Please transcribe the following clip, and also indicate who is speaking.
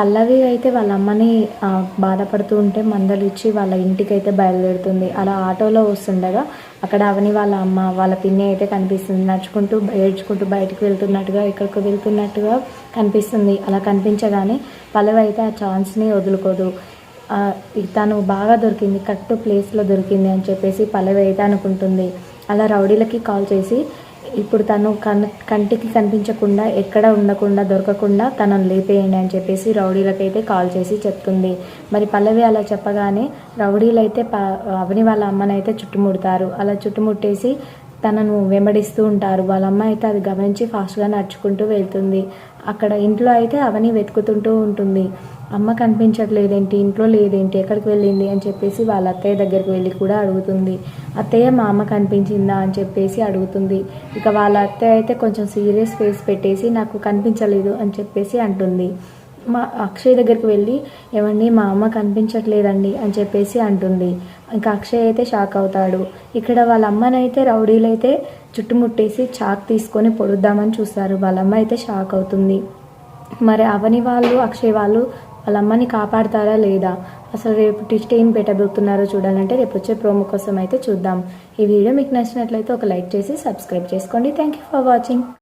Speaker 1: పల్లవి అయితే వాళ్ళ అమ్మని బాధపడుతూ ఉంటే మందలిచ్చి వాళ్ళ ఇంటికి అయితే బయలుదేరుతుంది. అలా ఆటోలో వస్తుండగా అక్కడ అవని వాళ్ళ అమ్మ వాళ్ళ పిన్ని అయితే కనిపిస్తుంది. నడుచుకుంటూ ఏడ్చుకుంటూ బయటకు వెళ్తున్నట్టుగా ఇక్కడికి వెళ్తున్నట్టుగా కనిపిస్తుంది. అలా కనిపించగానే పల్లవి అయితే ఆ ఛాన్స్ని వదులుకోదు. తను బాగా దొరికింది కరెక్ట్ ప్లేస్లో దొరికింది అని చెప్పేసి పల్లవి అయితే అనుకుంటుంది. అలా రౌడీలకి కాల్ చేసి ఇప్పుడు తను కన్ కంటికి కనిపించకుండా ఎక్కడ ఉండకుండా దొరకకుండా తనను లేపేయండి అని చెప్పేసి రౌడీలకైతే కాల్ చేసి చెప్తుంది. మరి పల్లవి అలా చెప్పగానే రౌడీలైతే ప అవని వాళ్ళ అమ్మనైతే చుట్టుముడతారు. అలా చుట్టుముట్టేసి తనను వెంబడిస్తూ ఉంటారు. వాళ్ళ అమ్మ అయితే అది గమనించి ఫాస్ట్గా నడుచుకుంటూ వెళ్తుంది. అక్కడ ఇంట్లో అయితే అవని వెతుకుతుంటూ ఉంటుంది. అమ్మ కనిపించట్లేదేంటి? ఇంట్లో లేదేంటి? ఎక్కడికి వెళ్ళింది? అని చెప్పేసి వాళ్ళ అత్తయ్య దగ్గరికి వెళ్ళి కూడా అడుగుతుంది. అత్తయ్య మా అమ్మ కనిపించిందా? అని చెప్పేసి అడుగుతుంది. ఇక వాళ్ళ అత్తయ్య అయితే కొంచెం సీరియస్ ఫేస్ పెట్టేసి నాకు కనిపించలేదు అని చెప్పేసి అంటుంది. మా అక్షయ్ దగ్గరికి వెళ్ళి ఏమండి మా అమ్మ కనిపించట్లేదండి అని చెప్పేసి అంటుంది. ఇంకా అక్షయ్ అయితే షాక్ అవుతాడు. ఇక్కడ వాళ్ళ అమ్మనైతే రౌడీలైతే చుట్టుముట్టేసి చాక్ తీసుకొని పొడుద్దామని చూస్తారు. వాళ్ళ అమ్మ అయితే షాక్ అవుతుంది. మరి అవని వాళ్ళు అక్షయ్ వాళ్ళు వాళ్ళ అమ్మని కాపాడతారా లేదా? అసలు రేపు ట్విస్ట్ ఏం పెట్టబోతున్నారో చూడాలంటే రేపు వచ్చే ప్రోమో కోసం అయితే చూద్దాం. ఈ వీడియో మీకు నచ్చినట్లయితే ఒక లైక్ చేసి సబ్స్క్రైబ్ చేసుకోండి. Thank you for watching